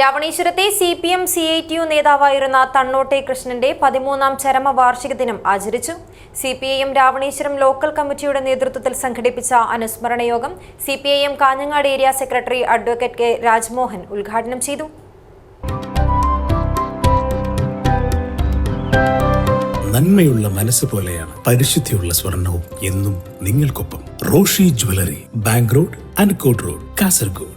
രാവണീശ്വരത്തെ C P M C I T U നേതാവായിരുന്ന തണ്ണോട്ടെ കൃഷ്ണന്റെ പതിമൂന്നാം ചരമ വാർഷിക ദിനം ആചരിച്ചു. C P I M Ravaneshwaram local കമ്മിറ്റിയുടെ നേതൃത്വത്തിൽ സംഘടിപ്പിച്ച അനുസ്മരണ യോഗം C P I M Kanhangad area secretary advocate K Rajmohan ഉദ്ഘാടനം ചെയ്തു. നന്മയുള്ള മനസ്സ് പോലെയാണ് പരിശുദ്ധിയുള്ള സ്വർണവും എന്നും നിങ്ങൾക്കൊപ്പം Roshi jewellery bank road Ankot road Kasaragod.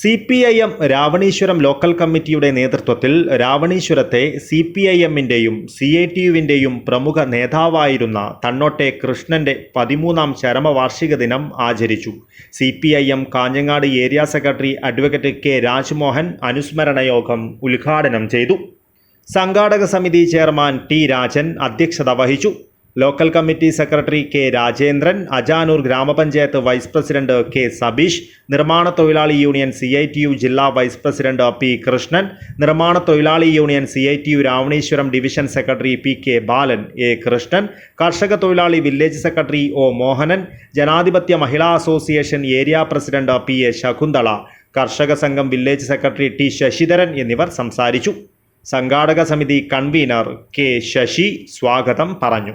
C P I M Ravaneshwaram local കമ്മിറ്റിയുടെ നേതൃത്വത്തിൽ രാവണീശ്വരത്തെ സി പി ഐ എമ്മിന്റെയും സി ഐ ടി യുവിന്റെയും പ്രമുഖ നേതാവായിരുന്ന തണ്ണോട്ടെ കൃഷ്ണന്റെ പതിമൂന്നാം ചരമവാർഷിക ദിനം ആചരിച്ചു. C P I M Kanhangad area secretary advocate K Rajmohan അനുസ്മരണ യോഗം ഉദ്ഘാടനം ചെയ്തു. സംഘാടക സമിതി ചെയർമാൻ ടി രാജൻ അധ്യക്ഷത വഹിച്ചു. Local committee secretary K Rajendran Ajanur ഗ്രാമപഞ്ചായത്ത് വൈസ് പ്രസിഡന്റ് കെ സബീഷ് നിർമ്മാണ തൊഴിലാളി union C I T U ജില്ലാ വൈസ് പ്രസിഡന്റ് പി കൃഷ്ണൻ നിർമ്മാണ തൊഴിലാളി union C I T U Ravaneshwaram division secretary P K Balan A Krishnan കർഷക തൊഴിലാളി വില്ലേജ് സെക്രട്ടറി ഒ മോഹനൻ ജനാധിപത്യ മഹിളാ association area president P A Shakuntala കർഷക സംഘം വില്ലേജ് സെക്രട്ടറി ടി ശശിധരൻ എന്നിവർ സംസാരിച്ചു. സംഘാടക സമിതി കൺവീനർ കെ ശശി സ്വാഗതം പറഞ്ഞു.